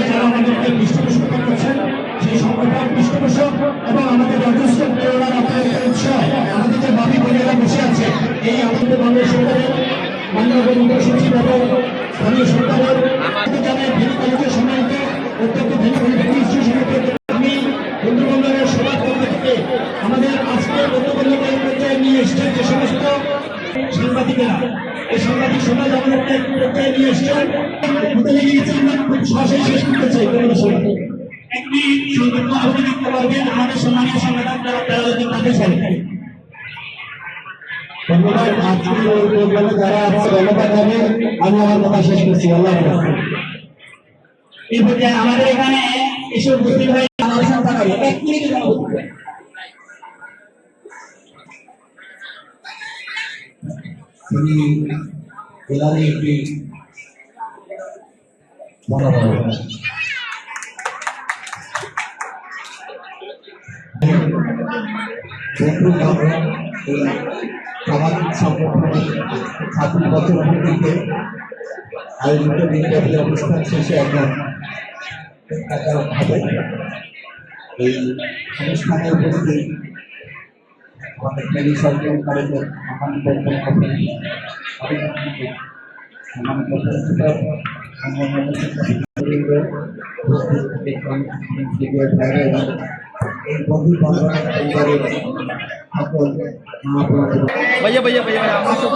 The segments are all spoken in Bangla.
যারা আমাদেরকে পৃষ্ঠপোষক করছেন সেই সংগঠন পৃষ্ঠপোষক এবং আমাদের যথেষ্ট প্রেরণা আপনাদের উৎসাহ আমাদের যে বাবি। বোনেরা আছে এই আমাদের বাংলা। সরকারের মাননীয় মুখ্য সচিব এবং সরকারের সাংবাদিকেরা, এই সাংবাদিক সমাজ আমাদেরকে এক পর্যায়ে নিয়ে এসছেন হতে লেগে গেছে খুব সহজেই শেষ করতে চাই কোনো একটি সংক্ষিপ্ত আলোচনা করতে পারবেন আমাদের সম্মানীয় সংবাদক যারা আল্লাহ এই পর্যায়ে আমাদের এখানে এসব উপস্থিত হয়ে আলোচনা এক মিনিটের তিনি জেলারই একটি সামাজিক সংগঠনের ছাত্র বছর ভিত্তিতে আয়োজিত বিদ্যাপী অনুষ্ঠান শেষে এখন হবে। এই অনুষ্ঠানে উপস্থিত আমাদের মেরি Bayar, bayar, bayar, masuk.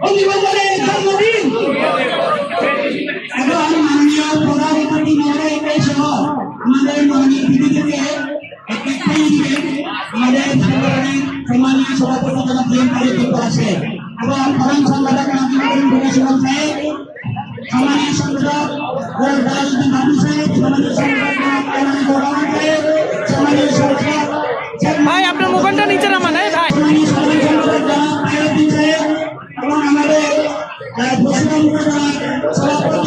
বঙ্গবন্ধুদের জন্মদিন। এবং মাননীয় প্রধান অতিথি মহোদয় এটাই সহ আমাদের মাননীয় বিবিধকে একটি আমাদের সংগঠনের সম্মানীয় সভাপতি জনাব জয়ন কালীযুক্ত আছে এবং প্রধান সম্পাদক রামচন্দ্র সাহেব সম্মানীয় সংগঠক দালালুদ্দিন বাবু সাহেব, সম্মানীয় সংগঠক সম্মানীয় সংগঠক Salam